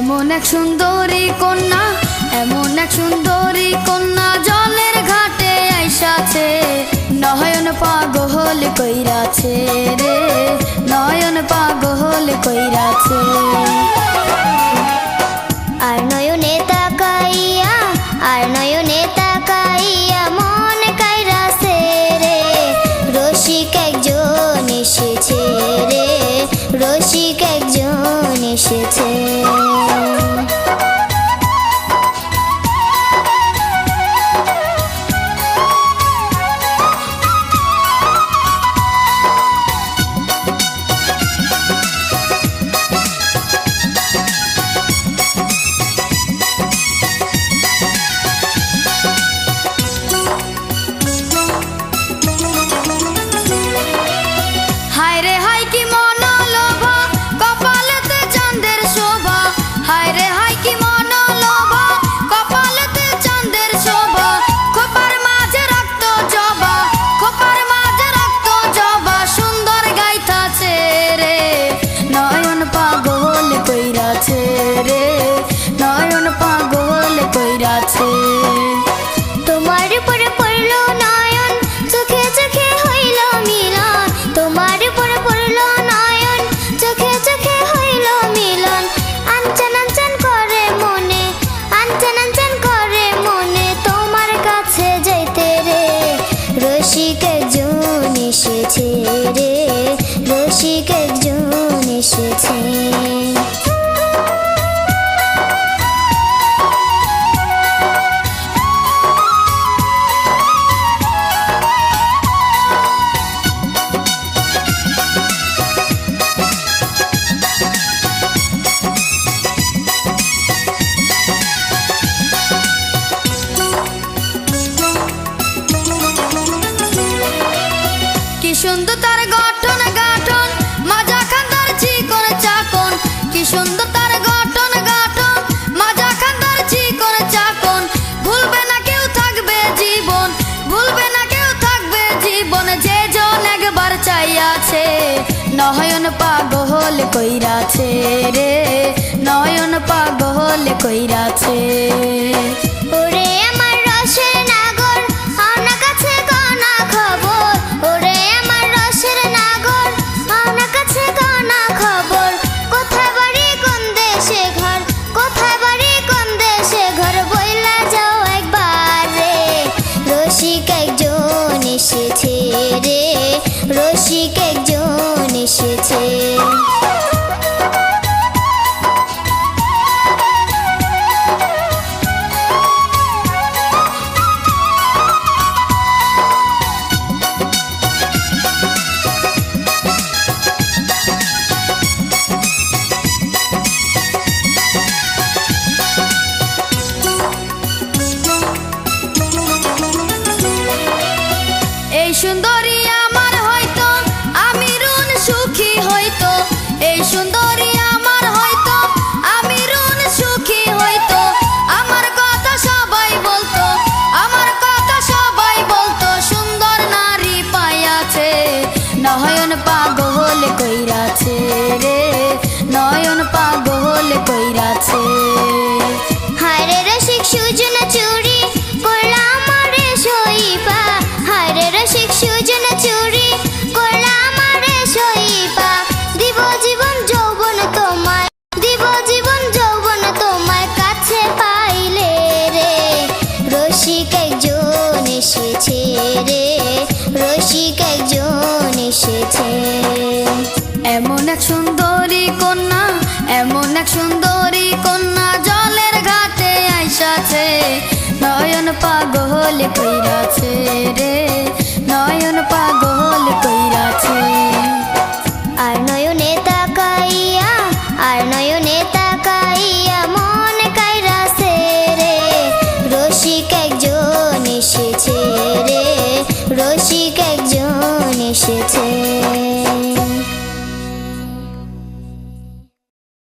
এমন এক সুন্দরী কন্যা, এমন এক সুন্দরী কন্যা, জলের ঘাটে আইসাছে। নয়ন পাগল কইরাছে রে, নয়ন পাগল কইরাছে। একজন এসেছে। রসিক একজন এসেছে রে রসিক সুন্দর তার গঠন, গাঠন, মাজা খান্দার চিকন চাকন কি সুন্দর তার গঠন, গাঠন, মাজা খান্দার চিকন চাকন ভুলবে না কেউ থাকবে জীবন, ভুলবে না কেউ থাকবে জীবন। যে জন একবার চাইয়াছে, নয়ন পাগল কইরাছে রে। নয়ন পাগল কইরাছে। রে রসিক একজন এসেছে। সুখী একজন এসেছে রে, রসিক একজন এসেছে। এমন এক সুন্দরী কন্যা, এমন এক সুন্দরী কন্যা জলের ঘাটে আইসাছে। নয়ন পাগল কইরাছে রে, নয়ন পাগল কইরাছে। একজন